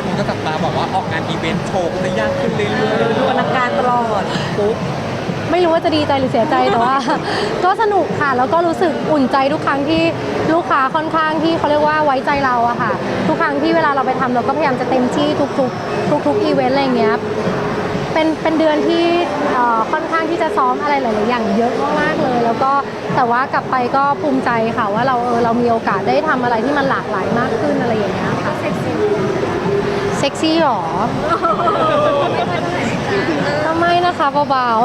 ายคนก็จับตาบอกว่าออกงานอีเวนต์โชว์จะยากขึ้นเรื่อยดูอลังการตลอดๆปุ๊บไม่รู้ว่าจะดีใจหรือเสียใจแต่ว่า ก็สนุกค่ะแล้วก็รู้สึกอุ่นใจทุกครั้งที่ลูกค้าค่อนข้างที่เขาเรียกว่าไว้ใจเราอะค่ะ ทุกครั้งที่เวลาเราไปทำเราก็พยายามจะเต็มที่ทุกๆ ทุกๆอีเวนต์อะไรอย่างเงี้ยเป็นเป็นเดือนที่เอ่อค่อนข้างที่จะซ้อมอะไรหลาย ๆ อย่างเยอะมากๆเลย แล้วก็แต่ว่ากลับไปก็ภูมิใจค่ะว่าเราเออเรามีโอกาสได้ทำอะไรที่มันหลากหลายมากขึ้นอะไรอย่างเงี้ยค่ะเซ็กซี่ เซ็กซี่หรอก็ไม่นะคะเบาๆ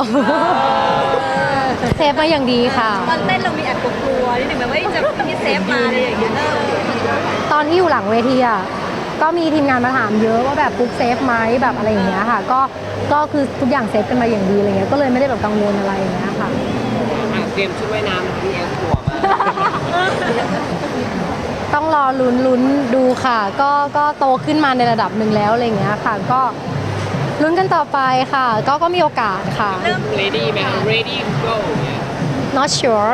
เซฟมาอย่างดีค่ะ ตอนเต้นเรามีแอบกลัวๆนิดหนึ่งแบบว่าจะพี่เซฟมาอะไรอย่างเงี้ยเออตอนที่อยู่หลังเวทีอะก็มีทีมงานมาถามเยอะว่าแบบปุ๊กเซฟไหมแบบอะไรอย่างเงี้ยค่ะ ก็ก็คือทุกอย่างเซฟกันมาอย่างดีอะไรเงี้ยก็เลยไม่ได้แบบกังวลอะไรอย่างเงี้ยค่ะอะเตรียมชุดว่ายน้ำพี่เอสหัวมา ต้องรอลุ้นลุ้นดูค่ะ ก็ก็โตขึ้นมาในระดับหนึ่งแล้วอะไรเงี้ยค่ะ ก็ลุ้นกันต่อไปค่ะ ก็ก็มีโอกาสค่ะ ready ไหมคะ ready go เนี่ย not sure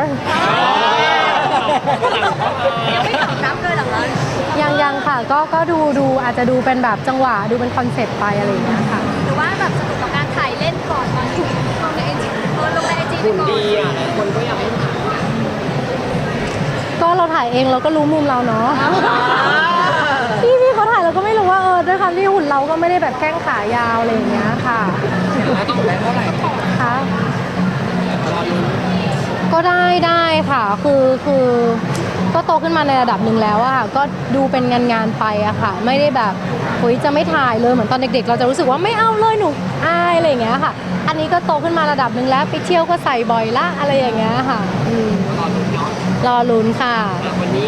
ยังไม่ตอบรับเลยเหรอคะยังยังค่ะ ก็ก็ดูดูอาจจะดูเป็นแบบจังหวะดูเป็นคอนเซ็ปต์ไปอะไรอย่างเงี้ยค่ะ หรือว่าแบบสนุกกับการถ่ายเล่นก่อนตอนที่ลงในไอจีเออลงในไอจีไปหุ่นก่อนดีอะหลายคนก็อยากให้ถ่ายอะก็ เราถ่ายเองเราก็รู้มุมเราเนาะพี่พี่เขาถ่ายเราก็ไม่รู้ว่าเออด้วยความที่หุ่นเราก็ไม่ได้แบบแข้งขายาวอะไรอย่างเงี้ยค่ะแล้วต้องได้เท่าไหร่ค่ะก็ได้ได้ค่ะคือคือก็โตขึ้นมาในระดับหนึ่งแล้วอะค่ะก็ดูเป็นงานงานๆไปอะค่ะ ไม่ได้แบบเฮ้ยจะไม่ถ่ายเลยเหมือนตอนเด็กๆ เราจะรู้สึกว่าไม่เอาเลยหนูอายอะไรอย่างเงี้ยค่ะ อันนี้ก็โตขึ้นมาระดับหนึ่งแล้วไปเที่ยวก็ใส่บ่อยละอะไรอย่างเงี้ยค่ะอืม รอลุ้นเนาะรอลุ้นค่ะ อะวันนี้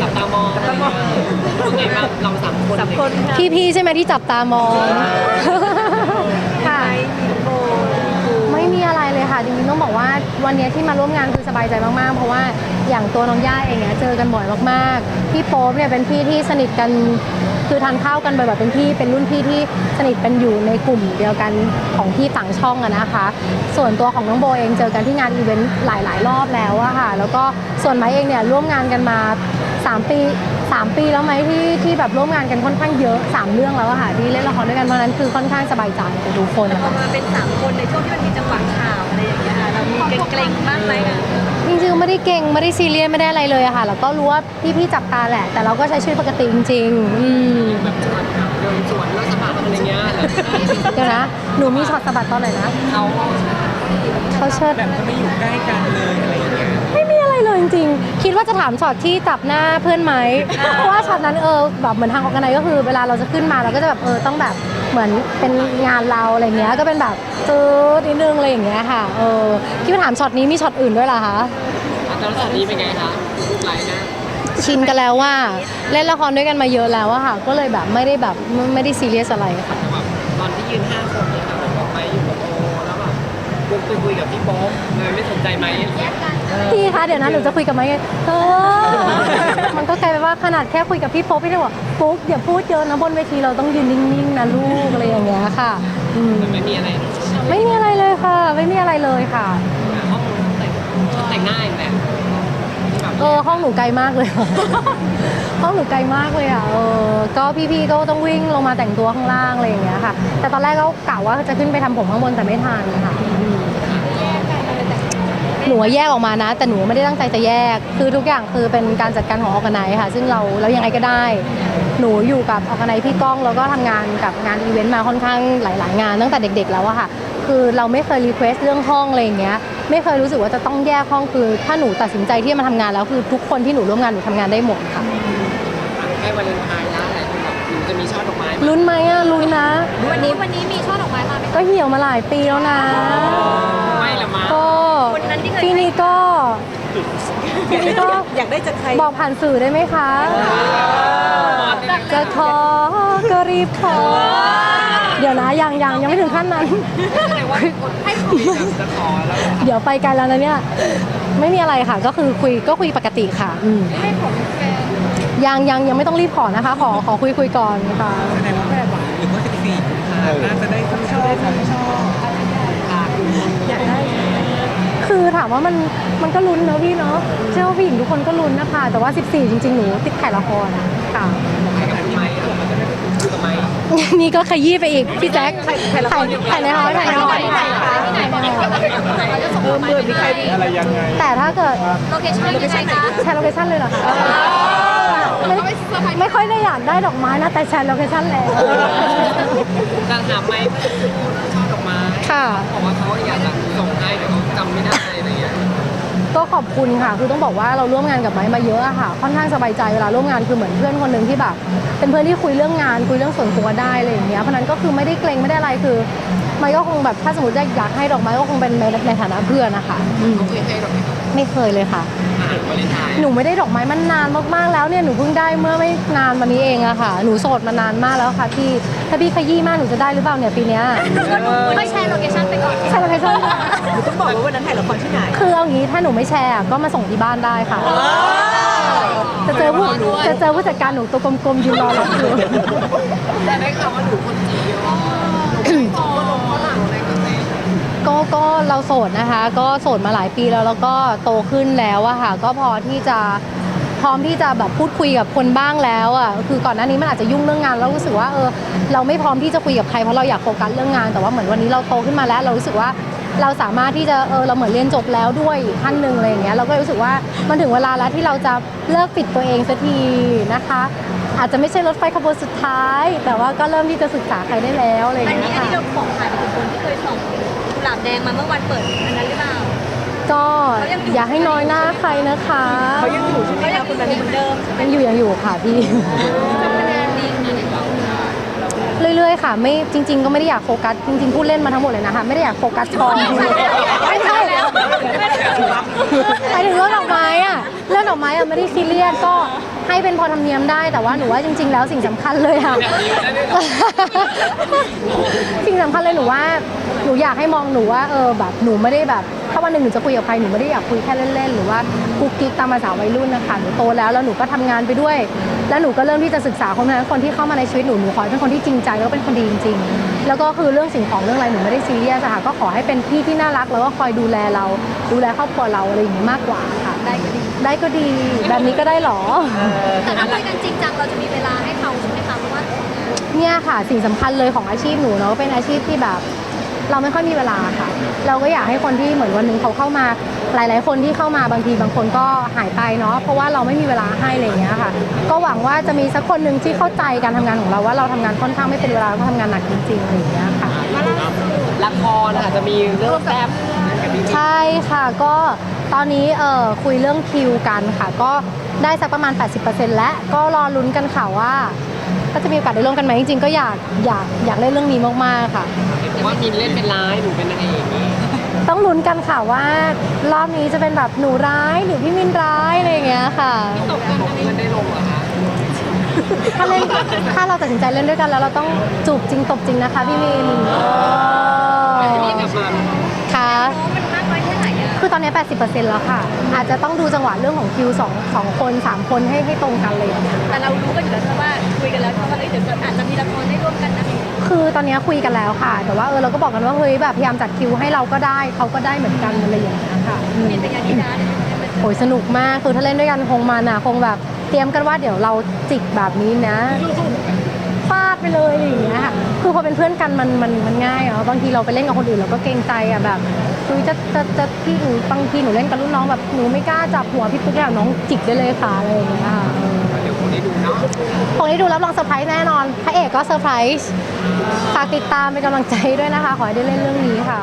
จับตามองจับตามองเป็นไงบ้างเราสามคนสามคนค่ะพี่ๆใช่ไหมที่จับตามอง ค่ะมีโบไม่มีอะไรเลยค่ะจริงๆต้องบอกว่าวันนี้ที่มาร่วมงานคือสบายใจมากๆ เพราะว่าอย่างตัวน้องย่าเองเนี่ยเจอกันบ่อยมากๆ พี่โป๊ปเนี่ยเป็นพี่ที่สนิทกัน คือทานข้าวกันบ่อยๆเป็นพี่เป็นรุ่นพี่ที่สนิทเป็นอยู่ในกลุ่มเดียวกันของพี่ต่างช่องอะนะคะ ส่วนตัวของน้องโบเองเจอกันที่งานอีเวนต์หลาย ๆ รอบแล้วอะค่ะ แล้วก็ส่วนไม้เองเนี่ยร่วมงานกันมา 3 ปี 3 ปีแล้วไหมที่ที่แบบร่วมงานกันค่อนข้างเยอะ 3 เรื่องแล้วอะค่ะที่เล่นละครด้วยกันเพราะนั้นคือค่อนข้างสบายใจกับทุกคนแต่พอมาเป็นสามคนในช่วงที่มันมีจังหวะข่าวอะไรอย่างเงี้ยค่ะเรามีเกรงๆบ้างไหมคะ จริงๆไม่ได้เก่งไม่ได้ซีเรียสไม่ได้อะไรเลยอะค่ะแล้วก็รู้ว่าพี่ๆจับตาแหละ แต่เราก็ใช้ชีวิตปกติจริงๆอืมแบบช็อตแบบเดินสวนแล้วสะบัดอะไรเงี้ยเดี๋ยวนะหนูมีช็อตสะบัดตอนไหนนะเขาเขาเชิดแบบจะไม่อยู่ใกล้กันเลยอะไรอย่างเงี้ยไม่มีอะไรเลยจริงๆ คิดว่าจะถามช็อตที่จับหน้าเพื่อนไหมเพราะว่าช็อตนั้นเออแบบเหมือนทางออกกันไนก็คือ เวลาเราจะขึ้นมาเราก็จะแบบเออต้องแบบ เหมือนเป็นงานเราอะไรเงี้ยก็เป็นแบบตื้อนิดนึงอะไรอย่างเงี้ยค่ะเออคิดว่าถามช็อตนี้มีช็อตอื่นด้วยเหรอคะแล้วช็อตนี้เป็นไงคะรูปไลน์นะชินกันแล้วว่าเล่นละครด้วยกันมาเยอะแล้วอะค่ะ ก็เลยแบบไม่ได้แบบไม่ไม่ได้ซีเรียสอะไรค่ะแบบตอนที่ยืนห้าคนเนี่ยค่ะแบบไปอยู่กับโอแล้วแบบ คุยคุยกับพี่โป๊ปเลยไม่สนใจไหมพี่คะเดี๋ยวนะหนูจะคุยกับไม้ไงเออมันก็กลายเป็นว่าขนาดแค่คุยกับพี่โป๊ปพี่ได้บอกปุ๊กอย่าพูดเยอะนะบนเวทีเราต้องยืนนิ่งๆนะลูกอะไรอย่างเงี้ยค่ะอืมไม่มีอะไรไม่มีอะไรเลยค่ะ ไม่มีอะไรเลยค่ะห้องแต่งแต่งหน้าอีกแบบแบบ เออห้องหนูไกลมากเลย ห้องหนูไกลมากเลยอะเออก็พี่ๆก็ต้องวิ่งลงมาแต่งตัวข้างล่างอะไรอย่างเงี้ยค่ะ แต่ตอนแรกก็กะว่าจะขึ้นไปทำผมข้างบนแต่ไม่ทันค่ะ หนูว่าแยกออกมานะ แต่หนูไม่ได้ตั้งใจจะแยก คือทุกอย่างคือเป็นการจัดการของออกไนค่ะ ซึ่งเราเรายังไงก็ได้ หนูอยู่กับออกไนพี่ก้อง แล้วก็ทำงานกับงานอีเวนต์มาค่อนข้างหลาย ๆ งานตั้งแต่เด็ก ๆ แล้วอะค่ะ คือเราไม่เคยรีเควสเรื่องห้องอะไรอย่างเงี้ย ไม่เคยรู้สึกว่าจะต้องแยกห้องคือ ถ้าหนูตัดสินใจที่จะมาทำงานแล้วคือทุกคนที่หนูร่วมงานหนูทำงานได้หมดค่ะใกล้วันเลนไทน์แล้วหลายคนแบบหนูจะมีช่อดอกไม้ไหมลุ้นไหมอะลุ้นนะ วันนี้วันนี้มีช่อดอกไม้มาไหมก็เหี่ยวมาหลายปีแล้วนะ ไม่ละมั้งก็คนนั้นที่เคยปีนี้ก็ ปีนี้ก็อยากได้จากใครบอกผ่านสื่อได้ไหมคะ จะขอก็รีบขอ เดี๋ยวนะยังยังยังไม่ถึงขั้นนั้นแสดงว่าคนให้คุยแบบจะขอแล้วเดี๋ยวไปไกลแล้วนะเนี่ย ไม่มีอะไรค่ะ ก็คือคุยก็คุยปกติค่ะอืมให้ผมแฟนยังยังยังไม่ต้องรีบขอนะคะ ขอขอคุยคุยก่อนค่ะ แสดงว่าแบบหวานหรือว่า14กุมภาน่าจะได้ทั้งชอบทั้งชอบ อยากได้ คือถามว่ามันมันก็ลุ้นเนอะพี่เนาะเชื่อว่าผู้หญิงทุกคนก็ลุ้นนะคะ แต่ว่า 14 จริง ๆ หนูติดถ่ายละครอะค่ะใครกับคุณไม้เราจะได้คุยกับไม้นี่ก็ขยี้ไปอีกพี่แจ๊คถ่ายถ่ายในฮอถ่ายในฮอเออเมื่อมีใครดีอะไรยังไงแต่ถ้าเกิดโลเคชั่นยังไงคะแชร์โลเคชั่นเลยเหรอคะไม่ไม่ค่อยได้อยากได้ดอกไม้นะแต่แชร์โลเคชั่นแล้วจะถามไหมชอบดอกไม้ค่ะบอกว่าเขาอยากจะส่งให้แต่เขาจำไม่ได้อะไรเงี้ย ก็ขอบคุณค่ะ คือต้องบอกว่าเราร่วมงานกับไม้มาเยอะอะค่ะ ค่อนข้างสบายใจเวลาร่วมงานคือเหมือนเพื่อนคนหนึ่งที่แบบเป็นเพื่อนที่คุยเรื่องงานคุยเรื่องส่วนตัวได้อะไรอย่างเงี้ยเพราะนั้นก็คือไม่ได้เกรงไม่ได้อะไรคือไม้ก็คงแบบถ้าสมมติอยากให้ดอกไม้ก็คงเป็นในในฐานะเพื่อนนะคะ อืม เขาเคยให้ดอกไม้ ไม่เคยเลยค่ะอาหารวาเลนไทน์หนูไม่ได้ดอกไม้มันนานมากๆแล้วเนี่ยหนูเพิ่งได้เมื่อไม่นานมานี้เองอะค่ะ หนูโสดมานานมากแล้วค่ะพี่ถ้าพี่ขยี้มากหนูจะได้หรือเปล่าเนี่ยปีเนี้ยไม่แชร์โลเคชั่นไปก่อนใช่ไหมใช่ต้องบอกว่าวันนั้นถ่ายละครที่ไหนคือเอางี้ถ้าหนูไม่แชร์อะก็มาส่งที่บ้านได้ค่ะจะเจอผู้จะเจอผู้จัดการหนูตัวกลมๆยืนรอรับอยู่แต่ได้ข่าวว่าหนูคนจีน ก็ก็เราโสดนะคะ ก็โสดมาหลายปีแล้วแล้วก็โตขึ้นแล้วอะค่ะ ก็พอที่จะพร้อมที่จะแบบพูดคุยกับคนบ้างแล้วอะคือก่อนหน้านี้มันอาจจะยุ่งเรื่องงานแล้วรู้สึกว่าเออเราไม่พร้อมที่จะคุยกับใครเพราะเราอยากโฟกัสเรื่องงาน แต่ว่าเหมือนวันนี้เราโตขึ้นมาแล้ว เรารู้สึกว่าเราสามารถที่จะเออเราเหมือนเรียนจบแล้วด้วยขั้นหนึ่งอะไรอย่างเงี้ยเราก็รู้สึกว่ามันถึงเวลาแล้วที่เราจะเลิกปิดตัวเองสักทีนะคะ อาจจะไม่ใช่รถไฟขบวนสุดท้าย แต่ว่าก็เริ่มที่จะศึกษาใครได้แล้วอะไรอย่างอันเงี้นี้ยอันค่ะ นี้เราบอกถ่ายไปถึงคนที่เคยส่งกุหลาบแดงมาเมื่อวันเปิดอันนั้นหรือเปล่าก็อย่าให้น้อยหน้าใครนะคะเขายังอยู่ใช่ไหมคะคุณนันเหมือนเดิมยังอยู่ยังอยู่ค่ะพี่ คะแนนดีขนาดไหนเรื่อยๆ ค่ะไม่จริง ๆ ก็ไม่ได้อยากโฟกัสจริงๆพูดเล่นมาทั้งหมดเลยนะคะไม่ได้อยากโฟกัสทองไม่ใช่แล้วหมายถึงเรื่องดอกไม้อะเรื่องดอกไม้อะไม่ได้ซีเรียสก็ ให้เป็นพอธรรมเนียมได้ แต่ว่าหนูว่าจริง ๆ แล้วสิ่งสำคัญเลยอะสิ่งสำคัญเลยหนูว่าหนูอยากให้มองหนูว่าเออแบบหนูไม่ได้แบบ ถ้าวันหนึ่งหนูจะคุยกับใครหนูไม่ได้อยากคุยแค่เล่นๆหรือว่ากุ๊กกิ๊กตามภาษาวัยรุ่นนะคะหนูโตแล้วแล้วหนูก็ทำงานไปด้วย แล้วหนูก็เริ่มที่จะศึกษาคนนั้นคนที่เข้ามาในชีวิตหนูหนูขอให้เป็นคนที่จริงใจแล้วก็เป็นคนดีจริง ๆ แล้วก็คือเรื่องสิ่งของเรื่องอะไรหนูไม่ได้ซีเรียสอะค่ะก็ขอให้เป็นพี่ที่น่ารักแล้วก็คอยดูแลเรา ดูแลครอบครัวเราอะไรอย่างนี้มากกว่าค่ะ ได้ก็ดีได้ก็ดี แบบนี้ก็ได้เหรอ แต่ถ้าคุยกันจริงจังเราจะมีเวลาให้เขาใช่ไหมคะเพราะว่าเนี่ยค่ะสิ่งสำคัญเลยของอาชีพหนูเนาะเป็นอาชีพที่แบบ เราไม่ค่อยมีเวลาค่ะ เราก็อยากให้คนที่เหมือนวันหนึงเขาเข้ามา หลาย ๆ คนที่เข้ามาบางทีบางคนก็หายไปเนาะเพราะว่าเราไม่มีเวลาให้อะไรอย่างเงี้ยค่ะ ก็หวังว่าจะมีสักคนหนึ่งที่เข้าใจการทำงานของเราว่าเราทำงานค่อนข้างไม่เป็นเวลาก็ทำงานหนักจริงๆอะไรอย่างเงี้ยค่ะละครค่ะจะมีเรื่องแซ่บกับพี่ใช่ค่ะก็ ตอนนี้เออคุยเรื่องคิวกันค่ะ ก็ได้สักประมาณ 80%แล้วก็รอลุ้นกันค่ะว่า ก็จะมีโอกาสได้ร่วมกันไหมจริงๆก็อยากอยากอยากเล่นเรื่องนี้มากๆค่ะ เห็นว่ามินเล่นเป็นร้ายหนูเป็นนางเอกนี่ต้องลุ้นกันค่ะว่ารอบนี้จะเป็นแบบหนูร้ายหรือพี่มินร้ายอะไรอย่างเงี้ยค่ะ ตกกันเพื่อนได้ลงเหรอคะถ้าเล่นถ้าเราตัดสินใจเล่นด้วยกันแล้วเราต้องจูบจริงตบจริงนะคะพี่มินเออนี่แบบมาค่ะโอ้มันมาก น้อยแค่ไหนอะคือตอนนี้ 80%แล้วค่ะ อาจจะต้องดูจังหวะเรื่องของคิวสองสองคนสามคนให้ให้ตรงกันเลยอย่างเงี้ยแต่เรารู้กันอยู่แล้วใช่ไหมว่าคุยกันแล้วใช่ไหมว่าเอ้ยเดี๋ยวจะอาจจะมีละครได้ร่วมกันนะคือตอนนี้คุยกันแล้วค่ะ แต่ว่าเออเราก็บอกกันว่าเฮ้ยแบบพยายามจัดคิวให้เราก็ได้เขาก็ได้เหมือนกันอะไรอย่างเงี้ยค่ะอืม มีเป็นอย่างนี้นะเนี่ยมันโอ้ยสนุกมาก คือถ้าเล่นด้วยกันคงมันอะคงแบบ เตรียมกันว่าเดี๋ยวเราจิกแบบนี้นะฟาดไปเลยอย่างเงี้ยค่ะ คือพอเป็นเพื่อนกันมันมันมันง่ายอะบางทีเราไปเล่นกับคนอื่นเราก็เกรงใจอะแบบ คือจะจะจะพี่หนูบางทีหนูเล่นกับรุ่นน้องแบบหนูไม่กล้าจับหัวพี่ปุ๊กแล้วน้องจิกได้เลยค่ะอะไรอย่างเงี้ยค่ะเออเดี๋ยวคงได้ดูเนาะคงได้ดูรับรองเซอร์ไพรส์แน่นอนพระเอกก็เซอร์ไพรส์ฝากติดตามเป็นกำลังใจด้วยนะคะ ขอให้ได้เล่นเรื่องนี้ค่ะ